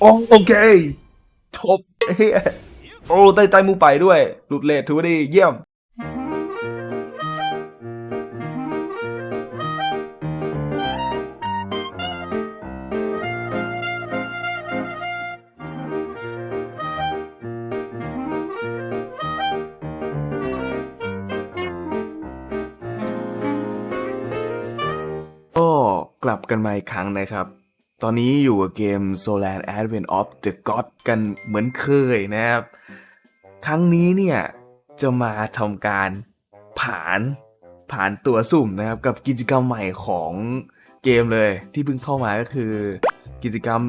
โอ้โอเคจบเฮ้ยโอ้ได้ไตมูไปด้วย หลุดเลทถือว่าดีเยี่ยมก็กลับกันมาอีกครั้งนะครับ ตอนนี้อยู่กับเกม Solar Advent of the God กันเหมือนเคยนะครับ ครั้งนี้เนี่ยจะมาทำการผ่านผ่านตัวสุ่มนะครับ กับกิจกรรมใหม่ของเกมเลยที่เพิ่งเข้ามาก็คือ กิจกรรม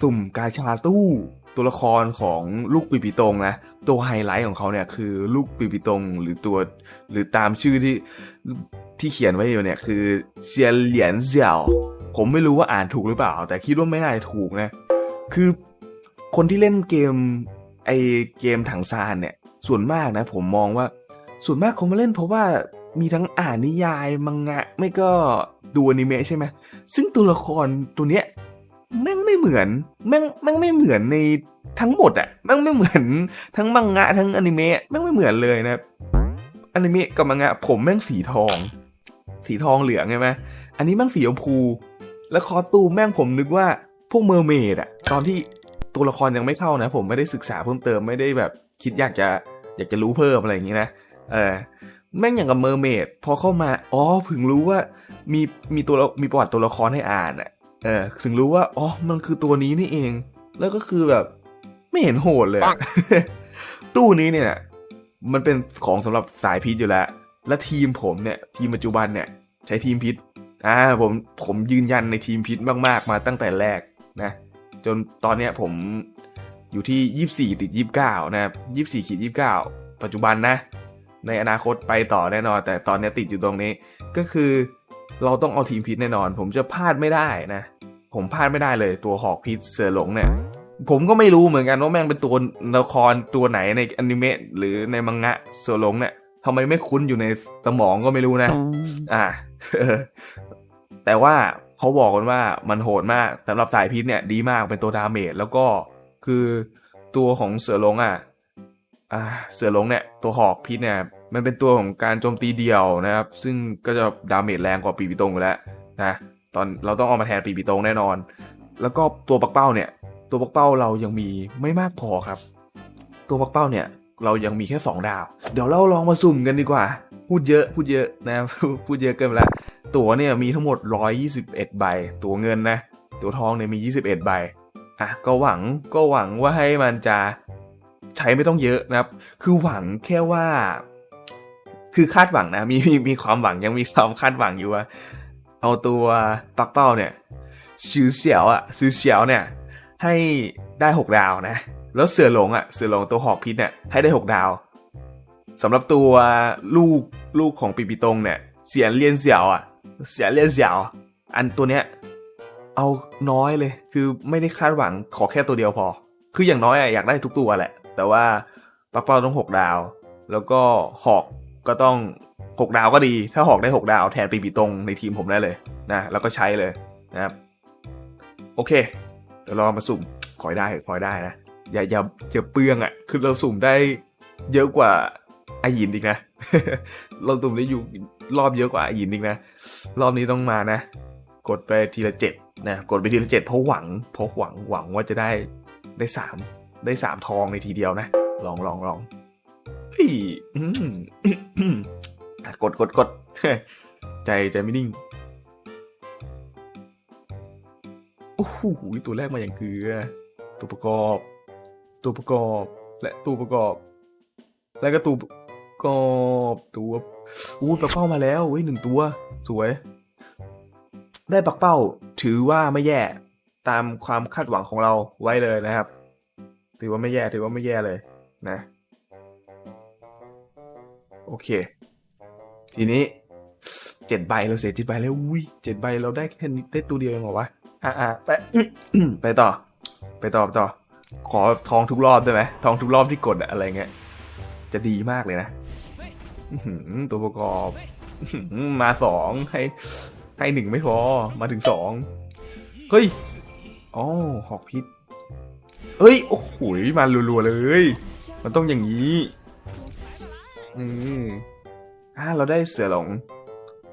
สุ่มกาชาตู้ตัวละครของลูกปีปีตงนะ ตัวไฮไลท์ของเขาเนี่ยคือลูกปีปีตงหรือตัวหรือตามชื่อที่ที่เขียนไว้อยู่เนี่ยคือเซียนเหลียนเสี่ยว ผมไม่รู้ว่าอ่านถูกหรือเปล่า แต่คิดว่าไม่น่าจะถูกนะ คือคนที่เล่นเกมไอเกมถังซานเนี่ย ส่วนมากนะ ผมมองว่า ส่วนมากคงมาเล่นเพราะว่ามีทั้งอ่านนิยายมังงะ ไม่ก็ดูอนิเมะใช่ไหมซึ่งตัวละครตัวเนี้ยแม่งไม่เหมือน แม่งแม่งไม่เหมือนในทั้งหมดอะแม่งไม่เหมือนทั้งมังงะทั้งอนิเมะแม่งไม่เหมือนเลยนะอนิเมะกับมังงะผมแม่งสีทอง สีทองเหลืองใช่ไหมอันนี้แม่งสีชมพู แล้วคอสตูมแม่งผมนึกว่าพวกเมอร์เมดอะตอนที่ตัวละครยังไม่เข้านะ ผมไม่ได้ศึกษาเพิ่มเติมไม่ได้แบบคิดอยากจะอยากจะรู้เพิ่มอะไรอย่างนี้นะเออแม่งอย่างกับเมอร์เมดพอเข้ามาอ๋อถึงรู้ว่ามีมีตัวละมีประวัติตัวละครให้อ่านอะเออถึงรู้ว่าอ๋อมันคือตัวนี้นี่เอง แล้วก็คือแบบไม่เห็นโหดเลยอะตู้นี้เนี่ย มันเป็นของสำหรับสายพิษอยู่แล้ว และทีมผมเนี่ย ทีมปัจจุบันเนี่ย ใช้ทีมพิษ อ่าผมผมยืนยันในทีมพิษมากๆ มาตั้งแต่แรกนะ จนตอนเนี้ยผมอยู่ที่ 24 ติด 29 นะครับ 24ขีด29 ปัจจุบันนะ ในอนาคตไปต่อแน่นอน แต่ตอนเนี้ยติดอยู่ตรงนี้ ก็คือเราต้องเอาทีมพิษแน่นอน ผมจะพลาดไม่ได้นะ ผมพลาดไม่ได้เลยตัวหอกพิษเสือหลงเนี่ย ผมก็ไม่รู้เหมือนกันว่าแม่งเป็นตัวละครตัวไหนในอนิเมะหรือในมังงะเสือหลงเนี่ยทำไมไม่คุ้นอยู่ในสมองก็ไม่รู้นะ อ่า แต่ว่าเขาบอกกันว่ามันโหดมากสำหรับสายพิษเนี่ยดีมากเป็นตัวดาเมจแล้วก็คือตัวของเสือหลงอะอ่าเสือหลงเนี่ยตัวหอกพิษเนี่ยมันเป็นตัวของการโจมตีเดียวนะครับ ซึ่งก็จะดาเมจแรงกว่าปีปิตงอยู่แล้วนะตอนเราต้องเอามาแทนปีปิตงแน่นอน แล้วก็ตัวปักเป้าเนี่ย ตัวปักเป้าเรายังมีไม่มากพอครับ ตัวปักเป้าเนี่ยเรายังมีแค่ 2 ดาว เดี๋ยวเราลองมาสุ่มกันดีกว่า พูดเยอะพูดเยอะนะพูดเยอะเกินไปล้วตั๋วเนี่ยมีทั้งหมด 121 ใบ ตั๋วเงินนะ ตั๋วทองเนี่ยมี 21 ใบอะก็หวังก็หวังว่าให้มันจะใช้ไม่ต้องเยอะนะครับ คือหวังแค่ว่า คือคาดหวังนะมีมีมีความหวังยังมีความคาดหวังอยู่ว่าเอาตัวปักเป้าเนี่ยชื่อเสียวอะซื้อเสียวเนี่ย ให้ได้ 6 ดาวนะ แล้วเสือหลงอะเสือหลงตัวหอกพิษเนี่ยให้ได้ 6 ดาว สำหรับตัวลูกลูกของปีปีตงเนี่ยเสียนเลียนเสี่ยวอะ เสียนเลียนเสี่ยว อันตัวเนี้ยเอาน้อยเลย คือไม่ได้คาดหวังขอแค่ตัวเดียวพอ คืออย่างน้อยอะอยากได้ทุกตัวแหละ แต่ว่าปักเป้าต้อง6ดาว แล้วก็หอกก็ต้อง6ดาวก็ดี ถ้าหอกได้6ดาวแทนปีปีตงในทีมผมได้เลยนะ แล้วก็ใช้เลยนะครับโอเค เดี๋ยวเรามาสุ่มขอยได้ขอยได้นะ อย่าอย่าอย่าเปลืองอะ่ะ คือเราสุ่มได้เยอะกว่า ไอหยินอีกนะเราสุ่มได้อยู่รอบเยอะกว่าไอหยินอีกนะ รอบนี้ต้องมานะ กดไปทีละเจ็ดนะกดไปทีละเจ็ดเพราะหวังเพราะหวังหวังว่าจะได้ได้สามได้สามทองในทีเดียวนะ ลองลองลองอกดกดกดใจใจไม่นิ่งโอ้โหตัวแรกมาอย่างเกลือ ตัวประกอบ ตัวประกอบและตัวประกอบ และก็ตัว กอบตัวอู้ปักเป้ามาแล้วเว้ยหนึ่งตัว สวย ได้ปักเป้าถือว่าไม่แย่ตามความคาดหวังของเราไว้เลยนะครับ ถือว่าไม่แย่ถือว่าไม่แย่เลยนะ โอเค ทีนี้เจ็ดใบเราเสียเจ็ดใบแล้วอุ้ยเจ็ดใบเราได้แค่ได้ตัวเดียวเองเหรอวะอะอะไปไปต่อ ไปต่อไปต่อ ขอทองทุกรอบได้ไหมทองทุกรอบที่กดอะอะไรเงี้ยจะดีมากเลยนะ ตัวประกอบมาสองให้ให้หนึ่งไม่พอมาถึงสองเฮ้ยอ๋อหอกพิษเอ้ย โอ้โหมารัวๆเลย มันต้องอย่างนี้ อืมอ่าเราได้เสือหลง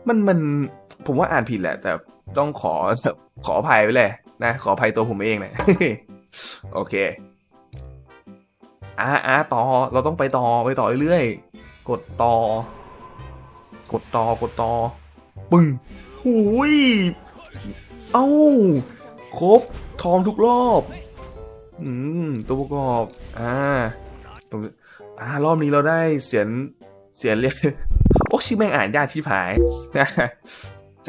มันมัน ผมว่าอ่านผิดแหละ แต่ต้องขอขออภัยไปเลยนะ ขออภัยตัวผมเองนะโอเคอ่าอ่าต่อ เราต้องไปต่อไปต่อเรื่อย กดต่อ กดต่อกดต่อ ปึ้งหูย เอ้า ครบ ทองทุกรอบ อืม ตัวประกอบ อ่าตรงอ่ารอบนี้เราได้เสียน เสียนเรียนโอ้ชื่อแม่งอ่านยากชิบหายนะ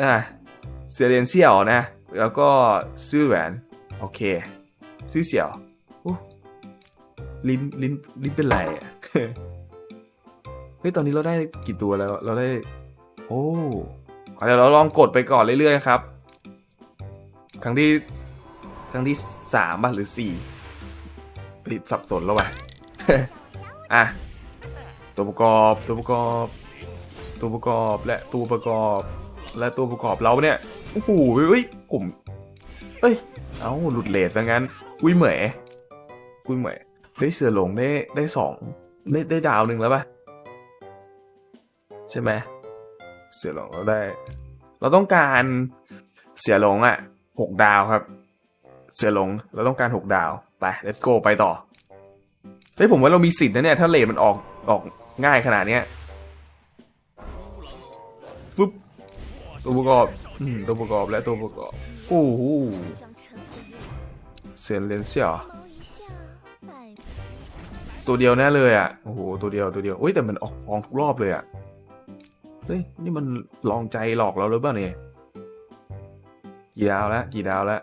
อ่าเสียเรียนเสี่ยวนะ แล้วก็ซื่อแหวน โอเค ซื่อเสี่ยวโอ้ลิ้นลิ้นลิ้นเป็นไรอะ เฮ้ยตอนนี้เราได้กี่ตัวแล้ว เราได้ โอ้เดี๋ยวเราลองกดไปก่อนเรื่อยๆครับ ครั้งที่ ครั้งที่สามป่ะหรือสี่ไปสับสนแล้วว่ะอะ ตัวประกอบตัวประกอบ ตัวประกอบและตัวประกอบ และตัวประกอบเราเนี่ยโอ้โหเฮ้ยผมเอ้ย เอ้าหลุดเลสซะงั้นอุ้ยเหมยอุ้ยเหมยเฮ้ยเสือหลงได้ได้สองได้ได้ดาวหนึ่งแล้วป่ะ ใช่ไหมเสียหลงเราได้ เราต้องการเสียหลงอะ่ะหกดาวครับ เสียหลงเราต้องการหกดาวไป let's go ไปต่อเฮ้ยผมว่าเรามีสิทธิ์นะเนี่ย ถ้าเลนมันออกออกง่ายขนาดเนี้ยฟึบตัวประกอบอืมตัวประกอบและตัวประกอบโอ้โหเสียนเลนเสียตัวเดียวแน่เลยอะโอ้โหตัวเดียวตัวเดียวโอ้ยแต่มันออกฟองทุกรอบเลยอะ เฮ้ยนี่มันลองใจหลอกเราหรือเปล่าเนี่ยกี่ดาวแล้วกี่ดาวแล้ว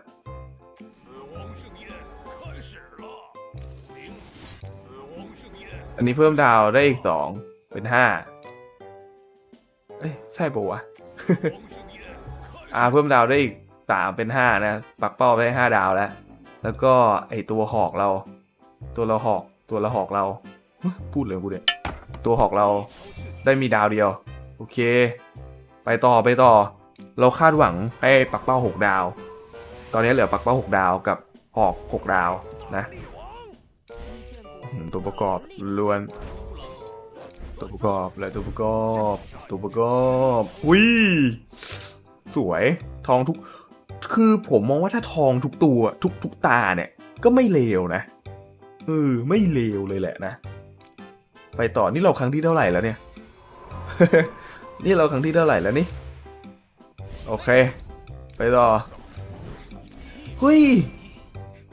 อันนี้เพิ่มดาวได้อีกสองเป็นห้าเอ้ยใช่ปะวะอ่าเพิ่มดาวได้อีกสามเป็นห้านะปักเป้าได้ห้าดาวแล้ว แล้วก็ไอตัวหอกเรา ตัวเราหอกตัวเราหอกเรา พูดเลยพูดเลยตัวหอกเราได้มีดาวเดียว โอเค ไปต่อไปต่อ เราคาดหวังให้ปักเป้าหกดาว ตอนนี้เหลือปักเป้าหกดาวกับหอกหกดาวนะตัวประกอบล้วน ตัวประกอบและตัวประกอบ ตัวประกอบวิสวยทองทุก คือผมมองว่าถ้าทองทุกตัว ทุกทุกตาเนี่ย ก็ไม่เลวนะเออไม่เลวเลยแหละนะ ไปต่อนี่เราครั้งที่เท่าไหร่แล้วเนี่ย นี่เราครั้งที่เท่าไหร่แล้วนี่ โอเค ไปต่อเฮ้ย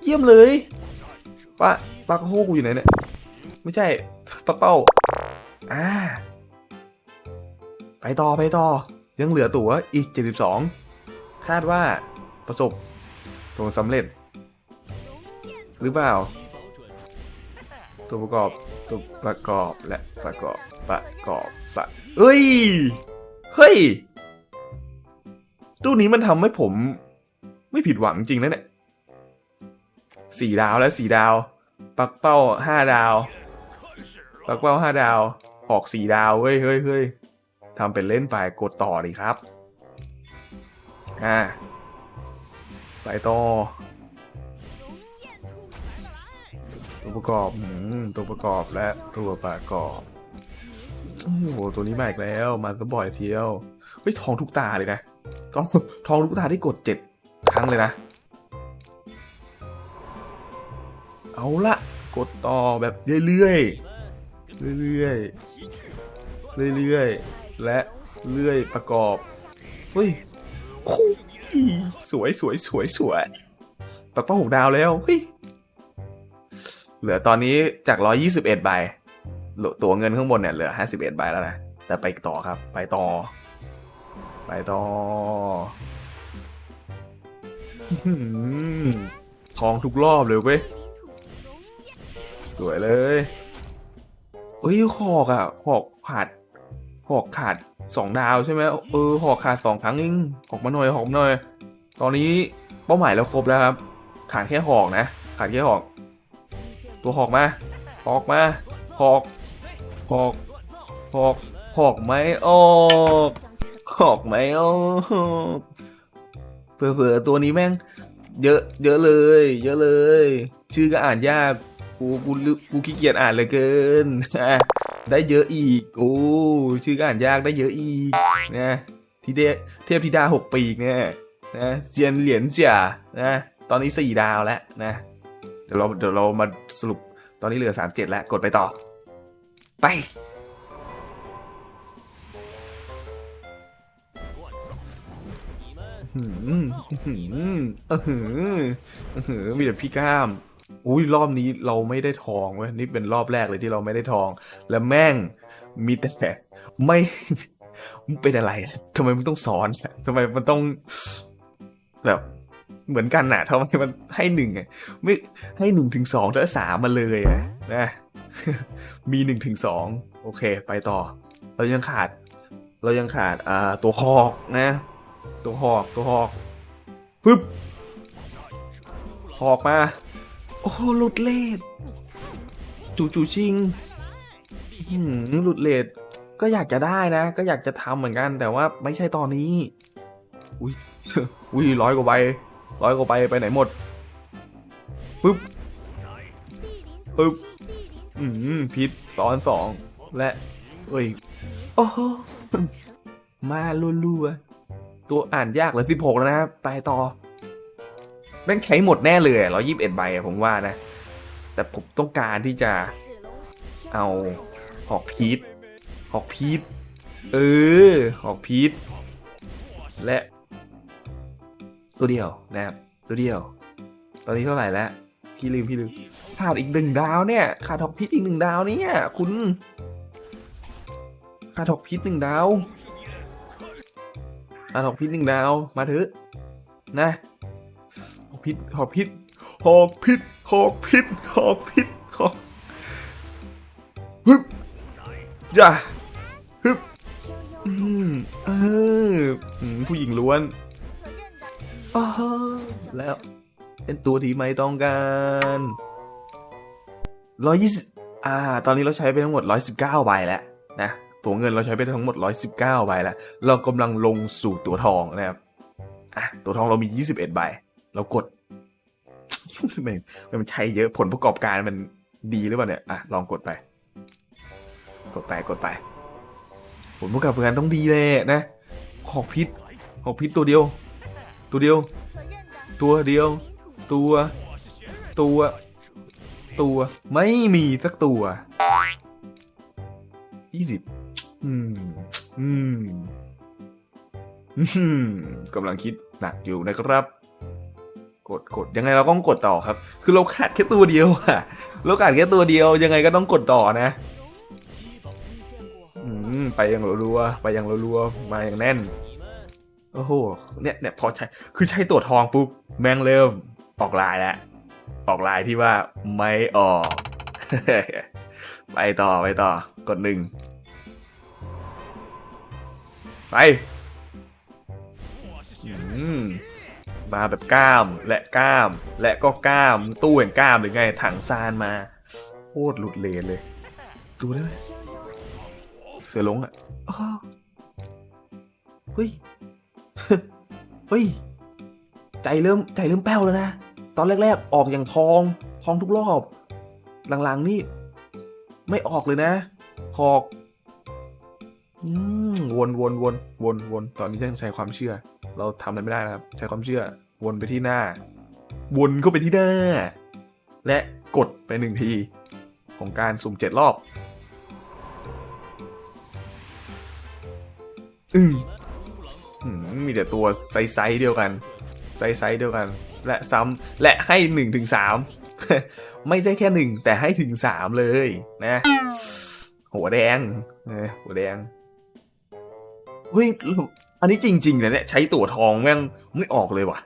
เยี่ยมเลยปะปากโฮกูอยู่ไหนเนี่ย ไม่ใช่ปะเป้า อ่า ไปต่อไปต่อ ยังเหลือตั๋วอีก 72 คาดว่าประสบผลสำเร็จ หรือเปล่า ตัวประกอบ ตัวประกอบและประกอบประกอบประ เอ้ย เฮ้ย ตู้นี้มันทำให้ผม ไม่ผิดหวังจริงนะเนี่ยสี่ดาวแล้วสี่ดาว ปักเป้าห้าดาว！ปักเป้าห้าดาว ออกสี่ดาว เฮ้ยเฮ้ยเฮ้ยทำเป็นเล่นไปกดต่อดีครับ อ่า ไปต่อ ตัวประกอบอตัวประกอบและตัวประกอบ โอ้โหตัวนี้มาอีกแล้ว มาสบ่อยเที่ยวเฮ้ยทองทุกตาเลยนะทองทองทุกตาที่กดเจ็ดครั้งเลยนะ เอาละกดต่อแบบเรื่อยๆเรื่อยๆเรื่อยๆและเรื่อยประกอบเฮ้ยสวยสวยสวยสวยปักเป้าหกดาวแล้วเฮ้ยเหลือตอนนี้จาก 121 ใบเหลือ ตัวเงินข้างบนเนี่ยเหลือ51ใบแล้วนะแต่ไปต่อครับ ไปต่อ ไปต่อทองทุกรอบเลยเว้ย สวยเลยเอ้ยหอกอะหอกขาดหอกขาดสองดาวใช่ไหมเออหอกขาดสองครั้งเองหอกมาหน่อยหอกมาหน่อย ตอนนี้เป้าหมายเราครบแล้วครับ ขาดแค่หอกนะ ขาดแค่หอก ตัวหอกมา หอกมา หอก หอกหอกหอกไหมออกหอกไหมออกเผื่อๆตัวนี้แม่ง เยอะ เยอะเลย เยอะเลย ชื่อก็อ่านยากกูกูกูขี้เกียจอ่านเลยเกินได้เยอะอีก โอ้ชื่อก็อ่านยากได้เยอะอีกนะทีเดเทพธิดาหกปีกเนี่ยนะเซียนเหรียญเจียนะตอนนี้สี่ดาวแล้วนะ เดี๋ยวเราเดี๋ยวเรามาสรุปตอนนี้เหลือสามเจ็ดแล้วกดไปต่อ ไปหืมหืมเออหือเออหือมีแต่พี่ก้าม อุ้ยรอบนี้เราไม่ได้ทองเว้ยนี่เป็นรอบแรกเลยที่เราไม่ได้ทอง แล้วแม่งมีแต่ไม่มึงเป็นอะไรทำไมมึงต้องสอนทำไมมันต้องแบบเหมือนกันน่ะทำไมมันให้หนึ่งอะไม่ให้หนึ่งถึงสองแล้วสามมาเลยอะนะ มีหนึ่งถึงสองโอเค ไปต่อ เรายังขาด เรายังขาดอ่าตัวหอกนะ ตัวหอกตัวหอกปึ๊บหอกมา โอ้หลุดเลดจูจูชิงหลุดเลดก็อยากจะได้นะ ก็อยากจะทำเหมือนกัน แต่ว่าไม่ใช่ตอนนี้ อุ้ยอุ้ยร้อยกว่าใบร้อยกว่าใบไปไหนหมดปึ๊บปึ๊บ อืมพิษซ้อนสองและเอ้ยโอ้โมาลัวๆตัวอ่านยากเลือสิบหกแล้วนะไปต่อแม่งใช้หมดแน่เลยร้อยี่สิบเอ็ดใบผมว่านะ แต่ผมต้องการที่จะเอาหอกพีทหอกพีทเออหอกพีทและ ตัวเดียวนะครับ ตัวเดียว ตอนนี้เท่าไหร่แล้ว พี่ลืมพี่ลืมขาดอีกหนึ่งดาวเนี่ยขาดท็อกพิษอีกหนึ่งดาวเนี่ยคุณขาดท็อกพิษหนึ่งดาวขาดท็อกพิษหนึ่งดาวมาเถอะนะหอกพิษหอกพิษหอกพิษหอกพิษหอกพิษหอกฮึบอย่าฮึบเออผู้หญิงล้วนแล้ว เป็นตัวที่ไม่ต้องการร้อยยี่สิบอ่า ตอนนี้เราใช้ไปทั้งหมดร้อยสิบเก้าใบแล้วนะ ตัวเงินเราใช้ไปทั้งหมดร้อยสิบเก้าใบแล้ว เรากำลังลงสู่ตัวทองนะครับ อะ ตัวทองเรามียี่สิบเอ็ดใบ เรากดทำไมมันใช้เยอะ ผลประกอบการมันดีหรือเปล่าเนี่ย อะ ลองกดไป กดไป กดไป ผลประกอบการต้องดีเลยนะ ขอกพิษ ขอกพิษตัวเดียว ตัวเดียว ตัวเดียว ตัว ตัว ตัวไม่มีสักตัวยี่สิบอืม อืม อืมกำลังคิดหนักอยู่นะครับ กดกดยังไงเราก็ต้องกดต่อครับ คือเราขาดแค่ตัวเดียวอะเราขาดแค่ตัวเดียว ยังไงก็ต้องกดต่อนะอืมไปอย่างรัวๆไปอย่างรัวๆมาอย่างแน่นโอ้โห เนี่ยเนี่ยพอใช้ คือใช้ตัวทองปุ๊บ แม่งเริ่ม ออกลายแล้วออกลายที่ว่าไม่ออก ไปต่อไปต่อกดหนึ่งไปมาแบบกล้ามและกล้าม และก็กล้ามตู้แห่งกล้ามหรือไงถังซานมาโคตรหลุดเลนเลยดูได้ไหม，เสือลงอะเฮ้ยเฮ้ยใจเริ่มใจเริ่มแป้วแล้วนะ ตอนแรกๆ ออกอย่างทอง ทองทุกรอบ หลังๆนี่ ไม่ออกเลยนะ หอกวนวนวนวนวนตอนนี้ต้องใช้ความเชื่อ เราทำอะไรไม่ได้นะครับ ใช้ความเชื่อ วนไปที่หน้า วนเข้าไปที่หน้า และกดไปหนึ่งที ของการสุ่มเจ็ดรอบ อืมมีแต่ตัวไซส์เดียวกัน ไซส์เดียวกัน และซ้ำและให้ 1-3 ไม่ใช่แค่ 1 แต่ให้ถึง 3 เลยนะ หัวแดงหัวแดงเฮ้ยอันนี้จริงๆเลยเนี่ยใช้ตั๋วทองแม่งไม่ออกเลยว่ะ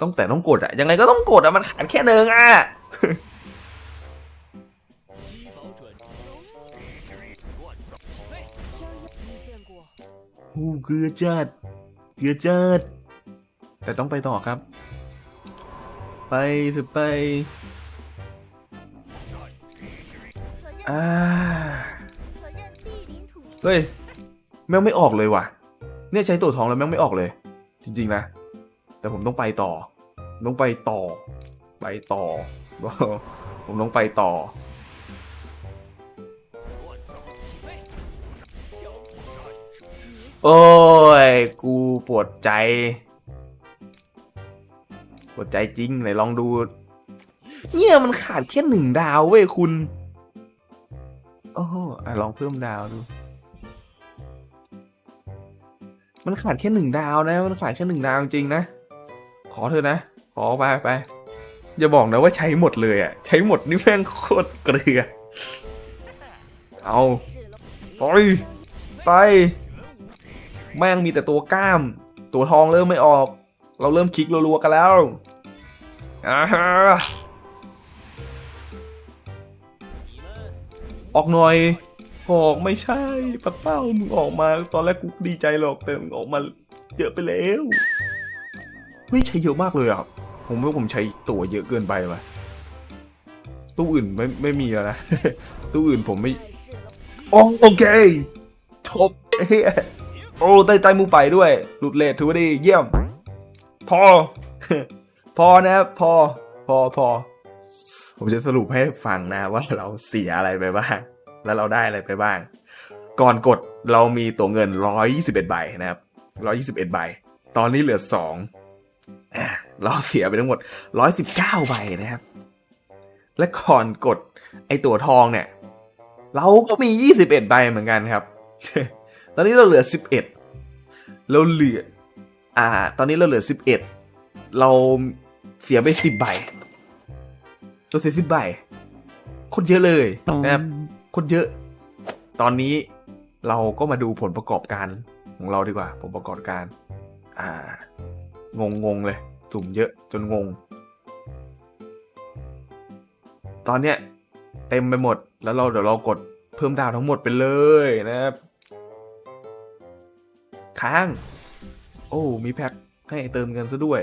ต้องแต่ต้องกดอะยังไงก็ต้องกดอะมันขาดแค่เนิงอะโอ้เกือจัดเกือจัด แต่ต้องไปต่อครับ ไปสุดไปอ่าเฮ้ยแม่งไม่ออกเลยว่ะ เนี่ยใช้ตัวทองแล้วแม่งไม่ออกเลย จริงๆนะ แต่ผมต้องไปต่อ ต้องไปต่อ ไปต่อ ผมต้องไปต่อ โอ้ย กูปวดใจ ปวดใจจริงไหนลองดู เนี่ยมันขาดแค่หนึ่งดาวเว้ยคุณ โอ้โหอะลองเพิ่มดาวดู มันขาดแค่หนึ่งดาวนะ มันขาดแค่หนึ่งดาวจริงนะ ขอเธอะนะ ขอไปไปอย่าบอกนะว่าใช้หมดเลยอะ ใช้หมดนี่แม่งโคตรเกลือ เอา，ไปไป แม่งมีแต่ตัวกล้าม ตัวทองเริ่มไม่ออก เราเริ่มคลิกรัวๆกันแล้วอออกหน่อยออกไม่ใช่ป้าเป้ามึงออกมาตอนแรกกูดีใจหรอกแต่มึงออกมาเยอะไปแล้วเฮ้ยใช้เยอะมากเลยครับผมว่าผมใช้ตัวเยอะเกินไปไหมตู้อื่นไม่ไม่มีแล้วนะตู้อื่นผมไม่โอโอเคจบโอ้ได้ใจมูไปด้วยหลุดเลทถือว่าดีเยี่ยม พอ พอนะครับพอ พอพอ ผมจะสรุปให้ฟังนะว่าเราเสียอะไรไปบ้าง แล้วเราได้อะไรไปบ้าง ก่อนกดเรามีตัวเงิน 121 ใบนะครับ 121 ใบ ตอนนี้เหลือ2อะเราเสียไปทั้งหมด 119 ใบนะครับ และก่อนกดไอตัวทองเนี่ย เราก็มี 21 ใบเหมือนกันครับ ตอนนี้เราเหลือ 11 เราเหลือ อ่า ตอนนี้เราเหลือ11เอ็ดเราเสียไป10ใบเราเสีย10ใบคนเยอะเลยนะครับคนเยอะ ตอนนี้เราก็มาดูผลประกอบการของเราดีกว่า ผลประกอบการ อ่างงงงเลย สุ่มเยอะจนงง ตอนเนี้ยเต็มไปหมดแล้วเราเดี๋ยวเรากดเพิ่มดาวทั้งหมดไปเลยนะครับ ค้าง อ้มีแพ็คให้เติมเงินซะด้วย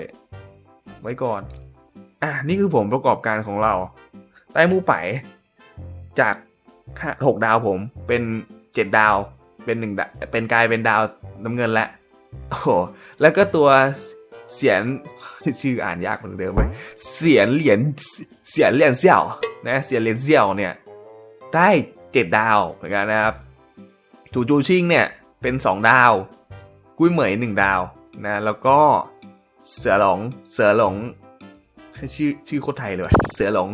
ไว้ก่อน อะนี่คือผมประกอบการของเราใต้มูไปจากหกดาวผมเป็นเจ็ดดาวเป็นหนึ่งเป็นกลายเป็นดาวน้ำเงินแล้วโอ้โหแล้วก็ตัวเสียนชื่ออ่านยากเหมือนเดิมเลยเสียนเหรียญเสียนเหรียญเสี่ยวนะเสียนเหรียญเสี่ยวเนี่ยได้เจ็ดดาวเหมือนกันนะครับจูจูชิงเนี่ยเป็นสองดาว กุ้ยเหมยหนึ่งดาว นะแล้วก็เสือหลงเสือหลงชื่อชื่อโคตรไทยเลยว่ะเสือหลง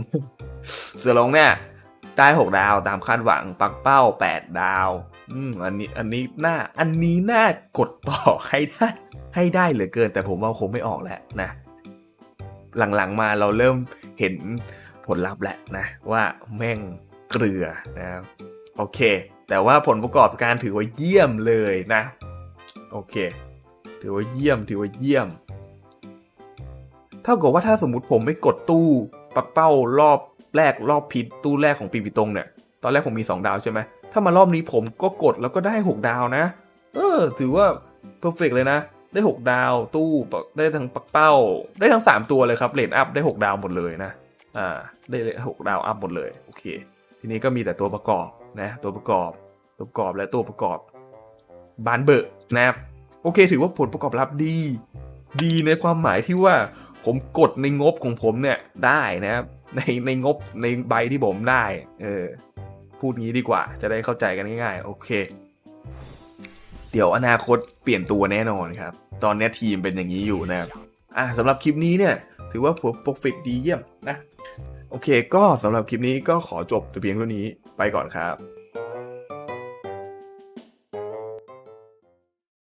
เสือหลงเนี่ยได้หกดาวตามคาดหวังปักเป้าแปดดาว อืมอันนี้อันนี้น่าอันนี้น่ากดต่อให้ได้ให้ได้เหลือเกิน แต่ผมว่าคงไม่ออกแล้วนะ หลังๆมาเราเริ่มเห็นผลลัพธ์แล้วนะ ว่าแม่งเกลือนะครับโอเค แต่ว่าผลประกอบการถือว่าเยี่ยมเลยนะ โอเค ถือว่าเยี่ยมถือว่าเยี่ยม เท่ากับว่าถ้าสมมติผมไม่กดตู้ปักเป้ารอบแรกรอบผิดตู้แรกของปีปิตงเนี่ย ตอนแรกผมมี 2 ดาวใช่ไหม ถ้ามารอบนี้ผมก็กดแล้วก็ได้ 6 ดาวนะ เออ ถือว่าเพอร์เฟกเลยนะ ได้ 6 ดาวตู้ได้ทั้งปักเป้า ได้ทั้ง 3 ตัวเลยครับเลนอัพได้ 6 ดาวหมดเลยนะ อ่า ได้หกดาวอัพหมดเลย โอเค ทีนี้ก็มีแต่ตัวประกอบนะ ตัวประกอบ ตัวประกอบและตัวประกอบ บานเบอร์นะครับ อเค ถือว่าผลประกอบลัพธ์ดี ดีในความหมายที่ว่าผมกดในงบของผมเนี่ยได้นะครับในในงบในใบที่ผมได้ เออ พูดงี้ดีกว่า จะได้เข้าใจกันง่ายๆ โอเค เดี๋ยวอนาคตเปลี่ยนตัวแน่นอนครับ ตอนนี้ทีมเป็นอย่างนี้อยู่นะครับอะสำหรับคลิปนี้เนี่ย ถือว่าผมปกฟิกดีเยี่ยมนะ โอเค ก็สำหรับคลิปนี้ก็ขอจบแต่เพียงเท่านี้ไปก่อนครับ